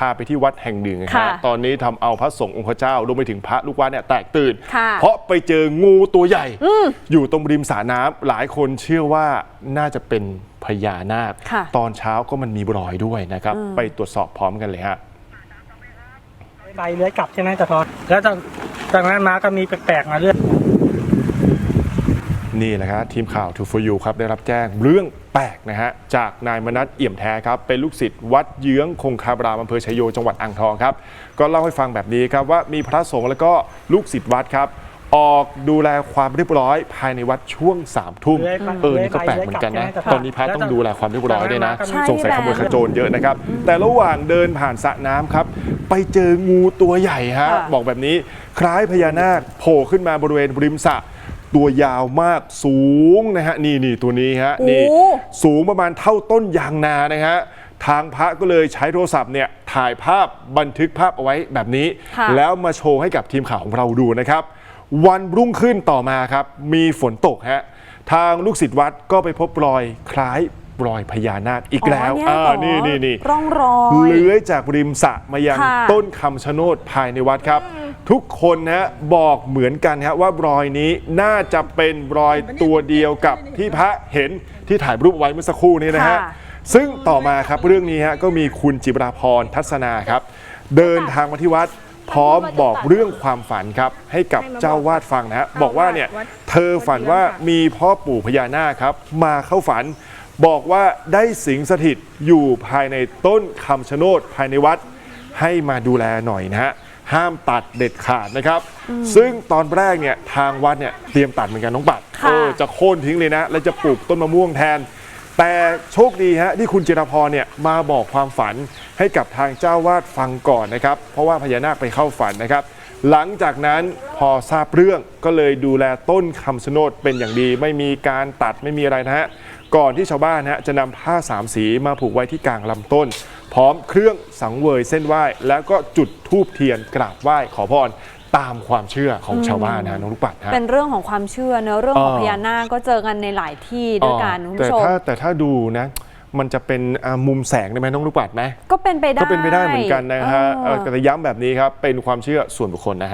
พาไปที่วัดแห่งหนึ่งนะค่ะฮะตอนนี้ทำเอาพระสงฆ์องค์พระเจ้ารวมไปถึงพระลูกวัดเนี่ยแตกตื่น ค่ะ เพราะไปเจองูตัวใหญ่ อยู่ตรงริมสระน้ำหลายคนเชื่อว่าน่าจะเป็นพญานาค ค่ะ ตอนเช้าก็มันมีรอยด้วยนะครับ ไปตรวจสอบพร้อมกันเลยฮะ ใบเลื้อยกลับใช่ไหมแต่พอแล้วจากจากนั้นมาก็มีแปลกๆมาเรื่อย นี่แหละครับทีมข่าวทูฟยูครับได้รับแจ้งเรื่องแปลกนะฮะจากนายมนัสเอี่ยมแท้ครับเป็นลูกศิษย์วัดเยื้องคงคาบรามอำเภอชยโยจังหวัดอ่างทองครับก็เล่าให้ฟังแบบนี้ครับว่ามีพระสงฆ์แล้วก็ลูกศิษย์วัดครับออกดูแลความเรียบร้อย ภายในวัดช่วง3ามทุ่มเลื้อยไปเออนี่ก็แปลกเหมือนกันนะเลื้อยกลับใช่ไหมตอนนี้พระต้องดูแลความเรียบร้อยด้วยนะใช่สงสัยขโมยขโจรเยอะนะครับ แต่ระหว่างเดินผ่านสระน้ำครับ ไปเจองูตัวใหญ่ฮะค่ะบอกแบบนี้คล้ายพญานาคโผล่ขึ้นมาบริเวณริมสระ ตัวยาวมากสูงนะฮะนี่นี่ตัวนี้ฮะนี่โอ้สูงประมาณเท่าต้นยางนานะฮะทางพระก็เลยใช้โทรศัพท์เนี่ยถ่ายภาพบันทึกภาพเอาไว้แบบนี้ค่ะแล้วมาโชว์ให้กับทีมข่าวของเราดูนะครับ วันรุ่งขึ้นต่อมาครับ มีฝนตกฮะทางลูกศิษย์วัดก็ไปพบรอยคล้ายรอยพญานาคอีกแล้วอ๋อเนี่ยานี่นี่นี่ร่องรอยเลื้อยจากริมสระมายังค่ะต้นคำชะโนดภายในวัดครับ ทุกคนนะบอกเหมือนกันฮะว่ารอยนี้น่าจะเป็นรอยตัวเดียวกับที่พระเห็นที่ถ่ายรูปไว้เมื่อสักครู่นี้นะฮะค่ะ ซึ่งต่อมาครับเรื่องนี้ฮะก็มีคุณจิบราพรทัศนาครับ เดินทางมาที่วัดพร้อมบอกเรื่องความฝันครับให้กับเจ้าวาดฟังนะฮะบอกว่าเนี่ยเธอฝันว่ามีพ่อปู่พญานาคครับ มาเข้าฝัน บอกว่าได้สิงสถิตอยู่ภายในต้นคำชะโนดภายในวัด ให้มาดูแลหน่อยนะฮะ ห้ามตัดเด็ดขาดนะครับ ซึ่งตอนแรกเนี่ยทางวัดเนี่ยเตรียมตัดเหมือนกันน้องปัดค่ะ เออจะโค่นทิ้งเลยนะ แล้วจะปลูกต้นมะม่วงแทน แต่โชคดีฮะที่คุณจิรพรเนี่ยมาบอกความฝันให้กับทางเจ้าวาดฟังก่อนนะครับ เพราะว่าพญานาคไปเข้าฝันนะครับ หลังจากนั้นพอทราบเรื่องก็เลยดูแลต้นคำชะโนดเป็นอย่างดี ไม่มีการตัดไม่มีอะไรนะฮะก่อนที่ชาวบ้านนะฮะจะนำผ้าสามสีมาผูกไว้ที่กลางลำต้น พร้อมเครื่องสังเวยเส้นไหว้ แล้วก็จุดธูปเทียนกราบไหว้ขอพรตามความเชื่อของชาวบ้านนะฮะน้องลูกปัดฮะเป็นเรื่องของความเชื่อเนอะเรื่องของอ่าพญานาคก็เจอกันในหลายที่ด้วยกันคุณแต่ผู้ชมถ้าแต่ถ้าดูนะมันจะเป็นอ่ามุมแสงได้ไหมน้องลูกปัดไหมก็เป็นไปได้ก็เป็นไปได้เหมือนกันนะฮะเออเออแต่ย้ำแบบนี้ครับเป็นความเชื่อส่วนบุคคลนะฮะ